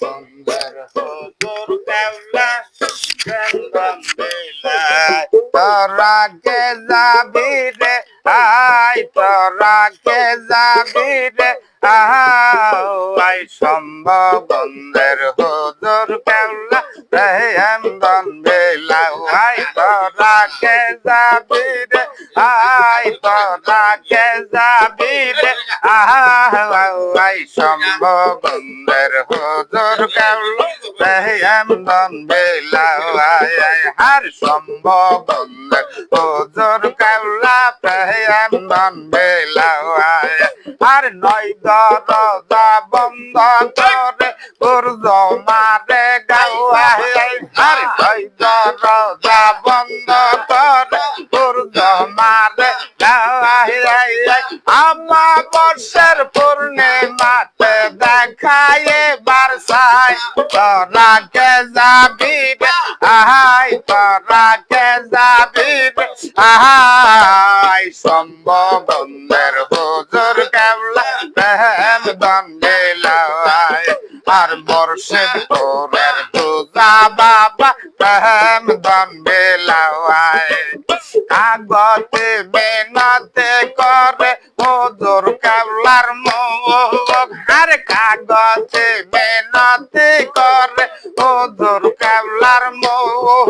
বন্ধের হুজুর কেওলা চন্দন বেলায় তোরা রে আই তোরা কে যাবি রে। আই সম্ভব বন্ধের হুজুর কেওলা চন্দন বেলায় আই তোরা কে যাবি রে। আই তোরা কে যাবি রে। আই সম্ভব বন্ধের হুজুর কেওলা চন্দন বেলায় হার সম্ভব বন্ধের হুজুর কেওলা চন্দন বেলায় আর নয় দরজা বন্ধ করে সূর্য মারে গাওয়ায়। আর নয় দরজা বন্ধ করে সূর্য মারে গাওয়ায়। আমার বর্ষের পূর্ণিমাতে দেখায় বারসাই তোরা কে যাবি আহাই তোরা যাবি আহাই সম্ভব হুজুর কেবলা, প্রেম দণ্ডে লাওয়ায় আর বর্ষের তোরের তুজা বাবা, প্রেম দণ্ডে লাওয়ায় কাগতে মেনাতে করে হুজুর কেবলার মুখ। আর কাগতে মেনাতে করে হুজুর কেবলার মুখ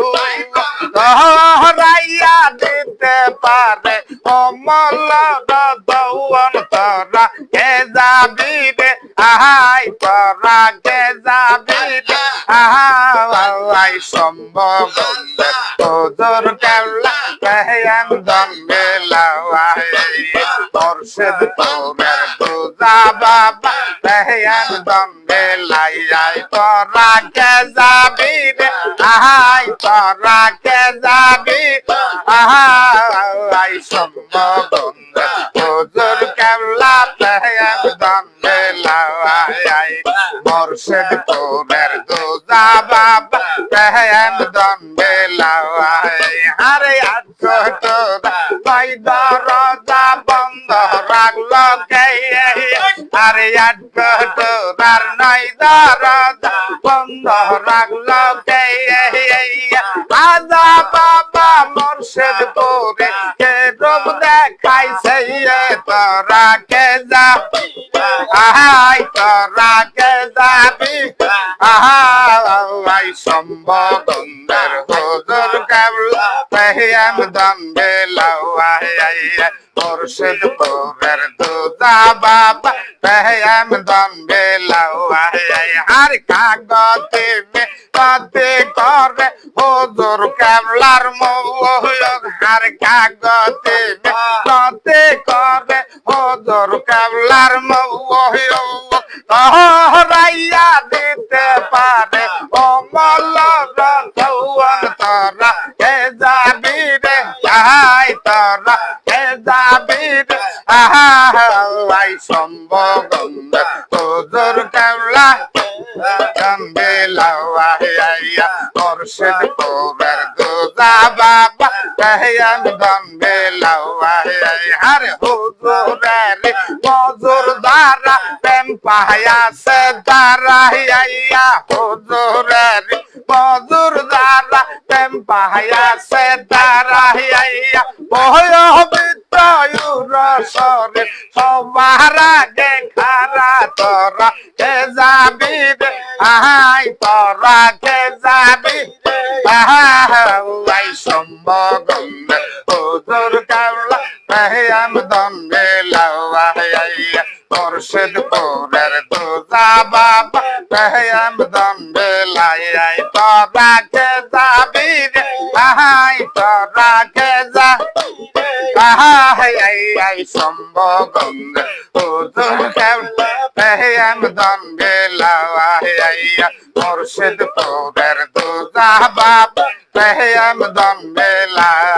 দহরাইয়া দিতে পারে অমল দৌন তোরা। কে যাবি রে আহাই তোরা। কে যাবি রে আহাই সম্ভব। তোর কেলা কেহেন দন্দে লাওয়াই মুর্শিদ তোরের দুজা বাবা কেহেন দন্দে লাইয়াই তোরা কে যাবি রে? আহাই তোরা কে যাবি? আহাই সম্ভব হুজুর কেবলা কেহেন দন্দে লাওয়াই মুর্শিদ তোরের দুজা বাবা কেহেন দন্দে লাওয়াই আরে আছো তোরা ভাই আরে তোরার নাই দরজা বন্ধ রাখল আজা বাবা মুর্শিদ তোরে কে রূপ দেখাইছে? তোরা কে যা তোরা কে যাবি? আহাই সম্ভব বন্ধের হুজুর কেবলা। পেহিয়াম দন্দে লাওয়াই মুর্শিদ পুরের দুদা বাবা। পেহিয়াম দন্দে লাওয়াই আর কাগতে মে কাতে করে হুজুর কেবলার মৌলক আর কাগতে মে কাতে করে হুজুর কেবলার দিতে পারে অমল রতৌন তোরা কে যাবি রে আহাই তোরা কে যাবি রে আহাই সম্ভব তোজোর কেবলা চন্দে মুর্শিদ পুরের দুজা বাবা কহিয়ান দন্দে লাওয়াইয়া হর মজুর দ্বারা, প্রেম পাহায়া সে দ্বারা বহয় বিতয়ুর সরে সবার আগে খারা তোরা কে যাবি রে? আহাই তোরা, কে যাবি আহাই সম্ভব হুজুর কাউলা পেহিয়াম দন্দে লাওয়াইয়া মুর্শিদ পুরের দুজা বাবা পেহিয়াম দন্দে লাই তোরা কে যাবি রে? আহাই তোরা কে যা আহাই আই আই সম্ভব হুজুর কাউলা পেহিয়াম দন্দে লাওয়াইয়া মুর্শিদ পুরের দুজা বাবা পেহিয়াম দন্দে লাই